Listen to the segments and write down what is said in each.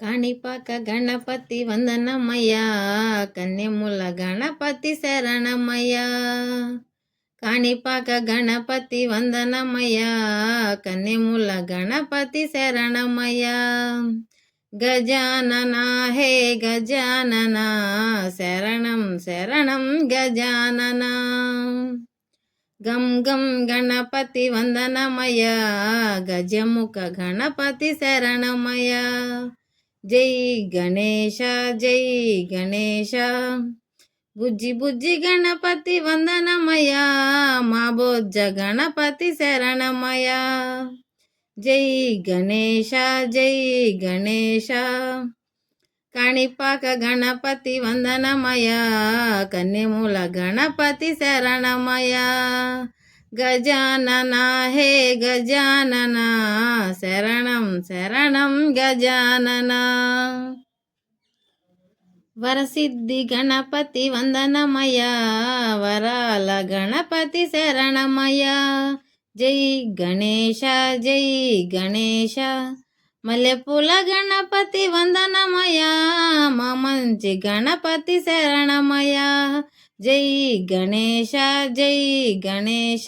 కాణిపాక గణపతి వందనమయ్యా. కన్యముల గణపతి శరణమయ్యా. కాణిపాక గణపతి వందనమయ్యా. కన్యముల గణపతి శరణమయ్యా. గజానన హే గజానన. శరణం శరణం గజానన. గం గం గణపతి వందనమయ గజముఖ గణపతి శరణమయ జై గణేశ జై గణేశ. బుజ్జి బుజ్జి గణపతి వందనమయ మా బొజ్జ గణపతి శరణమయ జై గణేశ జై గణేశ. కణిపాక గణపతి వందనమయ కన్యముల గణపతి శరణమయ గజాననా హే గజాననా శరణం శరణం గజాననా. వరసిద్ధి గణపతి వందనమయ వరాల గణపతి శరణమయ జై గణేశ జై గణేశ. మల్లెపూల గణపతి వందనమయ మా మంచి గణపతి శరణమయ జై గణేశ జై గణేశ.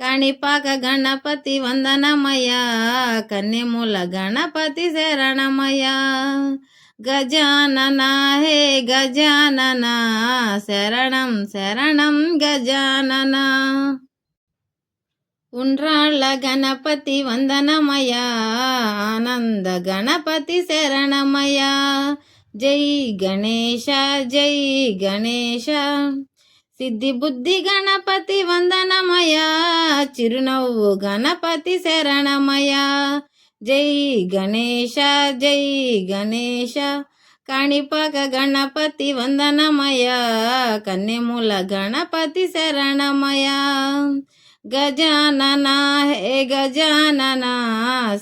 కణిపాక గణపతి వందనమయ కన్యముల గణపతి శరణమయ గజానన హే గజానన శరణం శరణం గజానన. ఉండ్రాళ్ళ గణపతి వందనమయ ఆనంద గణపతి శరణమయ జై గణేశ జై గణేశ. సిద్ధి బుద్ధి గణపతి వందనమయ చిరునవ్వు గణపతి శరణమయ జై గణేశ జై గణేశ. కాణిపాక గణపతి వందనమయ కన్నెముల గణపతి శరణమయ గజానన హే గజానన.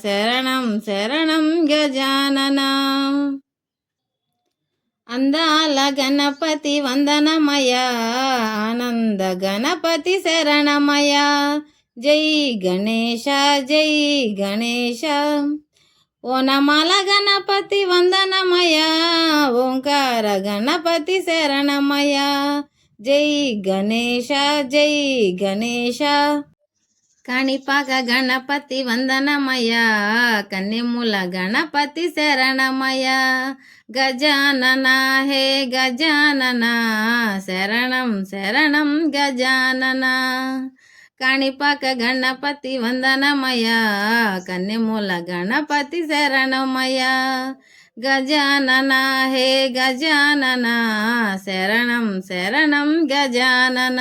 శరణం శరణం గజానన. అందాల గణపతి వందనమయ ఆనంద గణపతి శరణమయ. జై గణేశ జై గణేశ. ఓ నమల గణపతి వందనమయ ఓంకార గణపతి శరణమయ. జై గణేశ జై గణేశ. కాణిపాక గణపతి వందనమయ కన్యముల గణపతి శరణమయ గజానన హే గజానన శరణం శరణం గజానన. కాణిపాక గణపతి వందనమయ కన్యముల గణపతి శరణమయ గజానన హే గజానన శరణం శరణం గజానన.